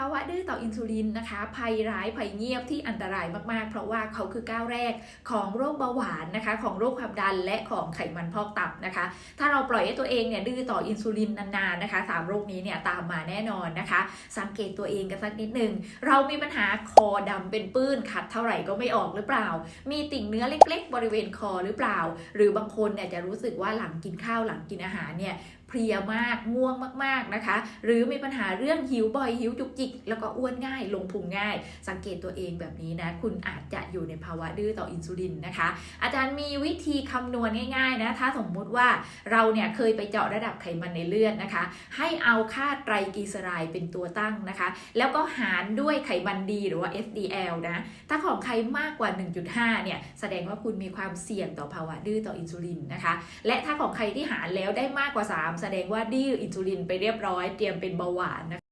ภาวะดื้อต่ออินซูลินนะคะ ภัยร้ายภัยเงียบที่อันตรายมากๆ เพราะว่าเขาคือก้าวแรกของโรคเบาหวานนะคะ ของโรคความดันและของไขมันพอกตับนะคะ ถ้าเราปล่อยให้ตัวเองเนี่ยดื้อต่ออินซูลินนานๆนะคะสามโรคนี้เนี่ยตามมาแน่นอนนะคะ สังเกตตัวเองกันสักนิดหนึ่งเรามีปัญหาคอดำเป็นปื้นขัดเท่าไหร่ก็ไม่ออกหรือเปล่า มีติ่งเนื้อเล็ก ๆ บริเวณคอหรือเปล่า หรือบางคนเนี่ยจะรู้สึกว่าหลังกินข้าวหลังกินอาหารเนี่ยเพลียมากง่วงมากๆนะคะ หรือมีปัญหาเรื่องหิวบ่อยหิวจุกจิก แล้วก็อ้วนง่าย ลงพุงง่าย สังเกตตัวเองแบบนี้นะ คุณอาจจะอยู่ในภาวะดื้อต่ออินซูลินนะคะ อาจารย์มีวิธีคำนวณง่ายๆนะถ้าสมมุติว่าเราเนี่ยเคยไปเจาะระดับไขมันในเลือดนะคะ ให้เอาค่าไตรกลีเซอไรด์เป็นตัวตั้งนะคะ แล้วก็หารด้วยไขมันดีหรือว่า SDL นะถ้าของใครมากกว่า 1.5 เนี่ยแสดงว่าคุณมีความเสี่ยงต่อภาวะดื้อต่ออินซูลินนะคะ และถ้าของใครที่หารแล้วได้มากกว่า 3แสดงว่าดื้ออินซูลินไปเรียบร้อยเตรียมเป็นเบาหวานนะคะ